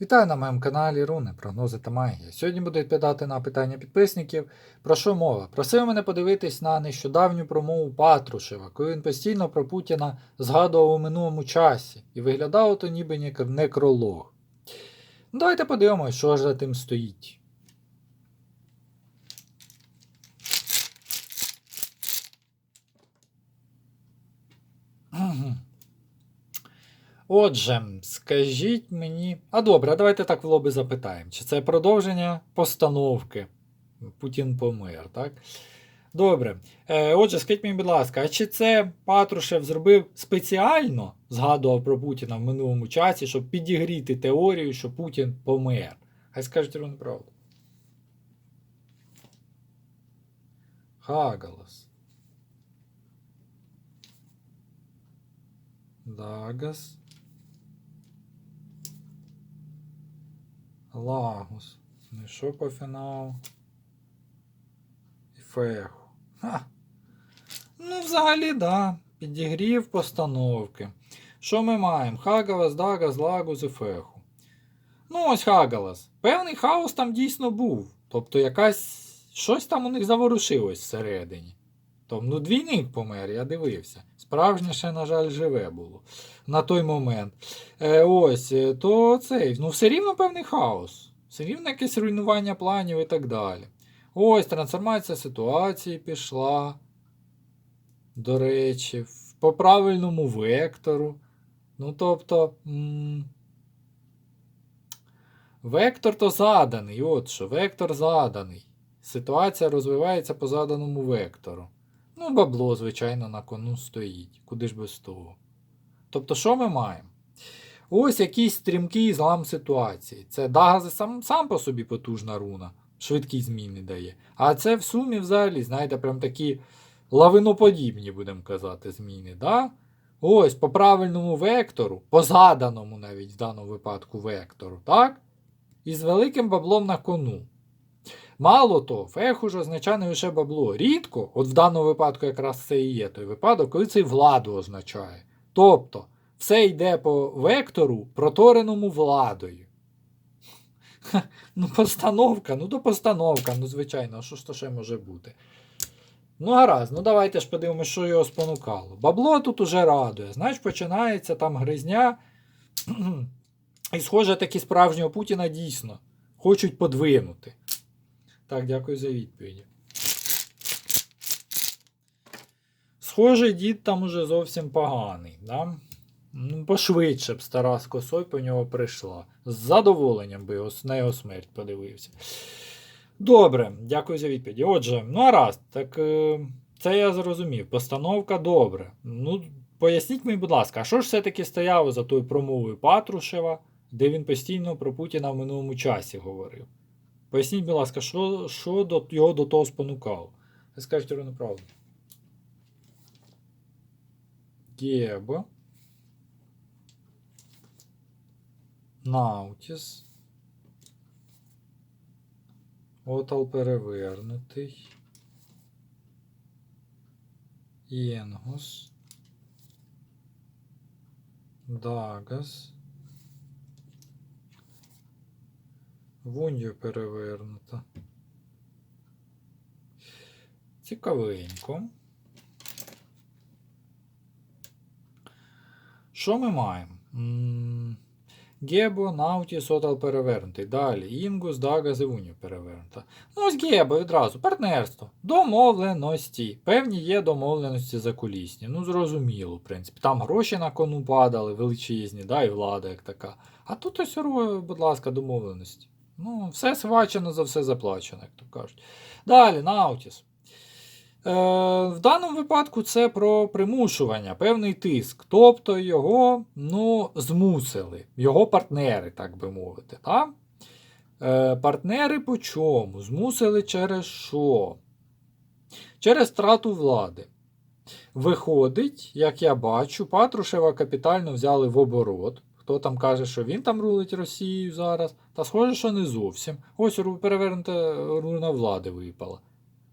Вітаю на моєму каналі Руни, прогнози та магія. Сьогодні буду відповідати на питання підписників. Про що мова? Просив мене подивитись на нещодавню промову Патрушева, коли він постійно про Путіна згадував у минулому часі і виглядав то ніби нек- некролог. Ну, давайте подивимось, що ж за тим стоїть. Мгм. Отже, скажіть мені. А добре, давайте так в лоби запитаємо. Чи це продовження постановки? Путін помер, так? Добре. Е, отже, скажіть мені, будь ласка, а чи це Патрушев зробив спеціально, згадував про Путіна в минулому часі, щоб підігріти теорію, що Путін помер? Хай скажуть рівну правду. Хагалас. Дагас. Лагус. По фіналу? І феху. Ха. Ну, взагалі, да. Підігрів постановки. Що ми маємо? Хагалас, Дагас, Лагус і феху. Ну, ось Хагалас. Певний хаос там дійсно був. Тобто якась. Щось там у них заворушилось всередині. Тобто, ну, двійник помер, я дивився. Справжнє ще, на жаль, живе було на той момент. Е, ось, е, то цей, ну все рівно певний хаос. Все рівно якесь руйнування планів і так далі. Ось трансформація ситуації пішла. До речі, по правильному вектору. Ну, тобто. м, Вектор то заданий. От що, вектор заданий. Ситуація розвивається по заданому вектору. Ну, бабло, звичайно, на кону стоїть. Куди ж без того? Тобто, що ми маємо? Ось якийсь стрімкий злам ситуації. Це Дагаз сам, сам по собі потужна руна, швидкі зміни дає. А це в сумі взагалі, знаєте, прям такі лавиноподібні, будемо казати, зміни. Да? Ось по правильному вектору, по заданому навіть в даному випадку вектору, так? І з великим баблом на кону. Мало того, фех уже означає не лише бабло. Рідко, от в даному випадку якраз це і є той випадок, коли це владу означає. Тобто, все йде по вектору, протореному владою. Ха, Ну, постановка, ну то постановка, ну звичайно, що ж то ще може бути? Ну, гаразд, ну давайте ж подивимося, що його спонукало. Бабло тут уже радує. Знаєш, починається там гризня. І, схоже, таки справжнього Путіна дійсно хочуть подвинути. Так, дякую за відповіді. Схоже, дід там уже зовсім поганий. Да? Ну, пошвидше б стара з косою по нього прийшла. З задоволенням би його, на його смерть подивився. Добре, дякую за відповіді. Отже, ну а раз, так е, це я зрозумів. Постановка добре. Ну, поясніть мені, будь ласка, а що ж все-таки стояло за тою промовою Патрушева, де він постійно про Путіна в минулому часі говорив? Поясніть, будь ласка, що, що до, його до того спонукало? Ви скажете рівно правду. Гебо. Наутіс. Отал перевернутий. Єнгус. Дагас. Вундю перевернута. Цікавенько. Що ми маємо? Гебо, Науті, Сотал перевернутий. Далі. Інгус, Дагас і Вуню перевернута. Ну, ось Гебо відразу. Партнерство. Домовленості. Певні є домовленості закулісні. Ну, зрозуміло, в принципі. Там гроші на кону падали, величезні, да, і влада як така. А тут ось, будь ласка, домовленості. Ну, все схвачено, за все заплачено, як то кажуть. Далі, Наутіс. Е, в даному випадку це про примушування, певний тиск. Тобто його ну, змусили, його партнери, так би мовити. Так? Е, партнери по чому? Змусили через що? Через втрату влади. Виходить, як я бачу, Патрушева капітально взяли в оборот. Хто там каже, що він там рулить Росією зараз? Та схоже, що не зовсім. Ось перевернута руна влади випала.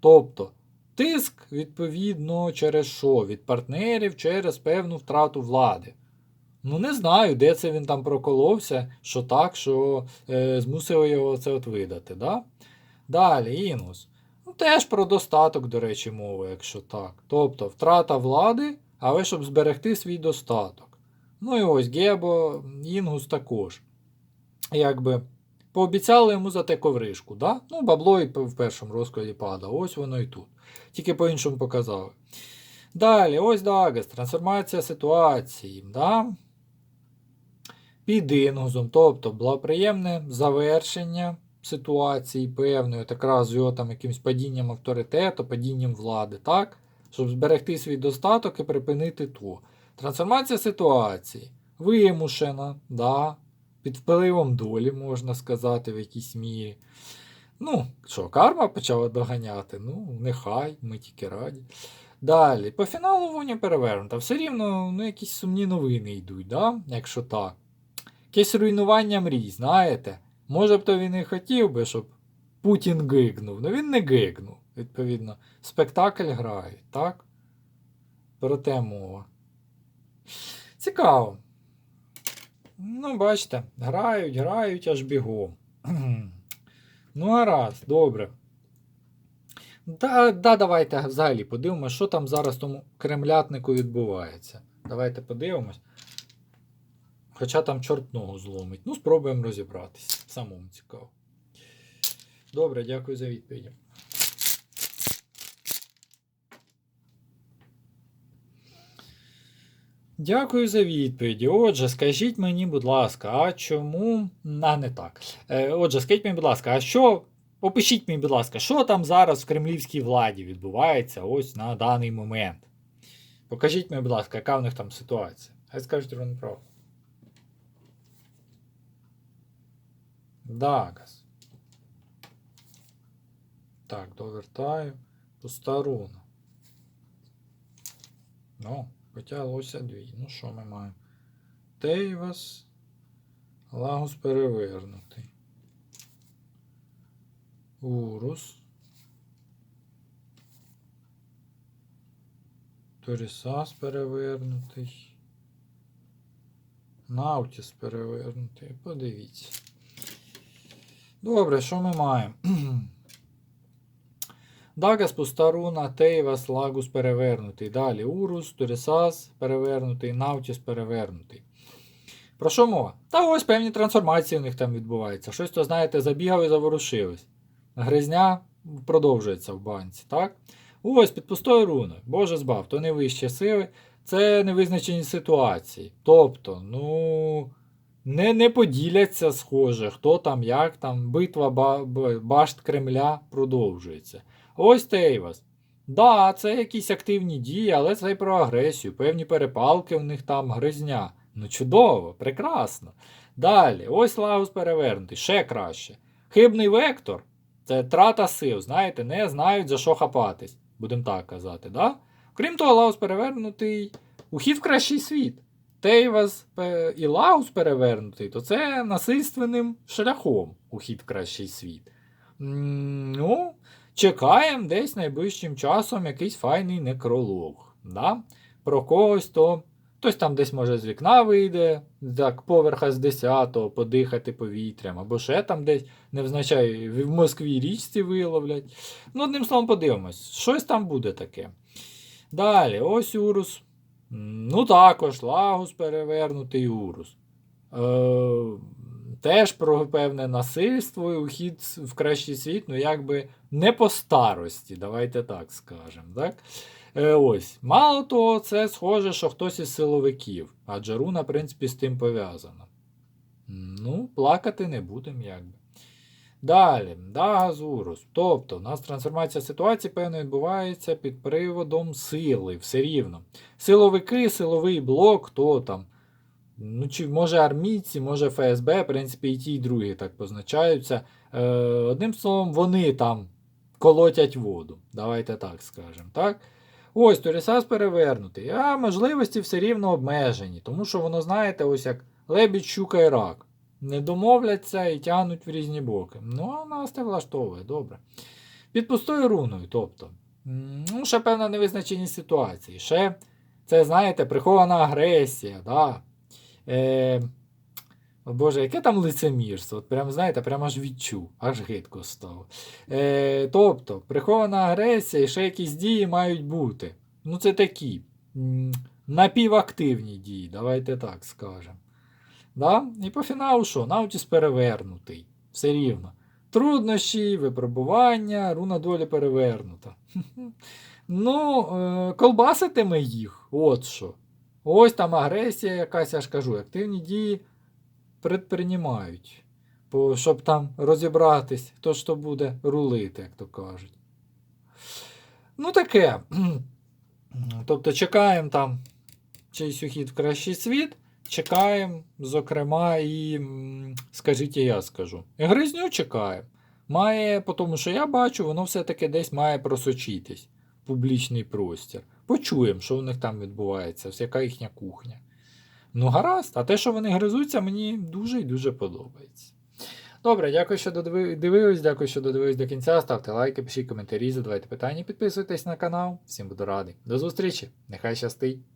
Тобто, тиск, відповідно, через що? Від партнерів через певну втрату влади. Ну, не знаю, де це він там проколовся, що так, що е, змусило його це от видати. Да? Далі, інус. Ну, теж про достаток, до речі, мова, якщо так. Тобто втрата влади, але щоб зберегти свій достаток. Ну і ось Гебо, Інгус також. Якби пообіцяли йому за те ковришку. Да? Ну, бабло і в першому розкладі падало. Ось воно і тут. Тільки по-іншому показали. Далі, ось Дагас, трансформація ситуації. Да? Під інгузом, тобто благоприємне завершення ситуації певної, так раз його там якимось падінням авторитету, падінням влади, так? Щоб зберегти свій достаток і припинити то. Трансформація ситуації вимушена, да? під впливом долі, можна сказати, в якійсь мірі. Ну, що, карма почала доганяти? Ну, нехай, ми тільки раді. Далі, по фіналу воня перевернута. Все рівно ну, якісь сумні новини йдуть, да? якщо так. Якесь руйнування мрій, знаєте? Може б то він і хотів би, щоб Путін гигнув, але він не гигнув. Відповідно, спектакль грає, так? Про те мова. Цікаво. Ну, бачите, грають, грають аж бігом. ну, гаразд, добре. Да, да, давайте взагалі подивимося, що там зараз тому кремлятнику відбувається. Давайте подивимось. Хоча там чорт ногу зломить. Ну, спробуємо розібратись. Самому цікаво. Добре, дякую за відповідь. Дякую за відповіді. Отже, скажіть мені, будь ласка, а чому. А, не так. Е, Отже, скажіть мені, будь ласка, а що. Опишіть мені, будь ласка, що там зараз в кремлівській владі відбувається ось на даний момент? Покажіть мені, будь ласка, яка в них там ситуація. Хай скажуть вони правду. Дагас. Так, довертаю. Пуста руна. Ну, потяглося дві. Ну що ми маємо? Тейвас. Лагус перевернутий. Урус. Торісас перевернутий. Наутіс перевернутий. Подивіться. Добре, що ми маємо? Дагас, Пустаруна, Тейвас, Лагус перевернутий. Далі Урус, Торісас перевернутий, Наутіс перевернутий. Про що мова? Та ось певні трансформації у них там відбуваються. Щось, то, знаєте, забігав і заворушилось. Гризня продовжується в банці, так? Ось під пустою руною. Боже збав, то не вищі сили, це невизначені ситуації. Тобто, ну. Не не поділяться, схоже, хто там, як там. Битва ба, башт Кремля продовжується. Ось Тейвас. Да, це якісь активні дії, але це й про агресію. Певні перепалки в них там гризня. Ну, чудово, прекрасно. Далі, ось Лагус перевернутий, ще краще. Хибний вектор це трата сил, знаєте, не знають за що хапатись, будемо так казати. да? Крім того, Лагус перевернутий, ухід в кращий світ. Тейвас і Лаус перевернутий, то це насильственним шляхом ухід в кращий світ. Ну, чекаємо десь найближчим часом якийсь файний некролог. Да? Про когось то. Хтось там десь може з вікна вийде, так, поверха з 10-го, подихати повітрям, або ще там десь, не визначає, в Москві річці виловлять. Ну, одним словом, подивимось, щось там буде таке. Далі, ось Урус. Ну, також Лагус перевернутий Урус. Е, Теж про певне насильство і ухід в кращий світ, ну якби не по старості, давайте так скажемо. так? Е, ось. Мало того, це схоже, що хтось із силовиків, адже руна, в принципі, з тим пов'язана. Ну, плакати не будемо, якби. Далі, Дагазурус. Тобто, у нас трансформація ситуації, певно, відбувається під приводом сили, все рівно. Силовики, силовий блок, хто там. Ну, чи Може армійці, може ФСБ, в принципі, і ті, і другі так позначаються. Е, Одним словом, вони там колотять воду. Давайте так скажемо. так? Ось Торісас перевернутий, а можливості все рівно обмежені, тому що воно, знаєте, ось як лебідь, щука і рак. Не домовляться і тягнуть в різні боки. Ну, а нас це влаштовує, добре. Під пустою руною, тобто, ну, ще певна невизначеність ситуації. Ще, це, знаєте, прихована агресія. да. Е, о Боже, яке там лицемірство? От прям, знаєте, прям аж відчув, аж гидко стало. Е, тобто, прихована агресія і ще якісь дії мають бути. Ну, це такі напівактивні дії, давайте так скажемо. Да? І по фіналу що? Наутіс перевернутий. Все рівно. Труднощі, випробування, руна долі перевернута. Ну, е, колбаситиме їх, от що. Ось там агресія якась, я ж кажу, активні дії предпринімають. Бо, щоб там розібратись, то буде рулити, як то кажуть. Ну, таке. Тобто чекаємо там чийсь ухід в кращий світ. Чекаємо, зокрема, і скажіть, і я скажу. Гризню чекаємо. Має, по тому що я бачу, воно все-таки десь має просочитись публічний простір. Почуємо, що у них там відбувається, яка їхня кухня. Ну, гаразд, а те, що вони гризуться, мені дуже і дуже подобається. Добре, дякую, що додивились, дивились, дякую, що додивились до кінця. Ставте лайки, пишіть коментарі, задавайте питання, підписуйтесь на канал. Всім буду радий. До зустрічі! Нехай щастить!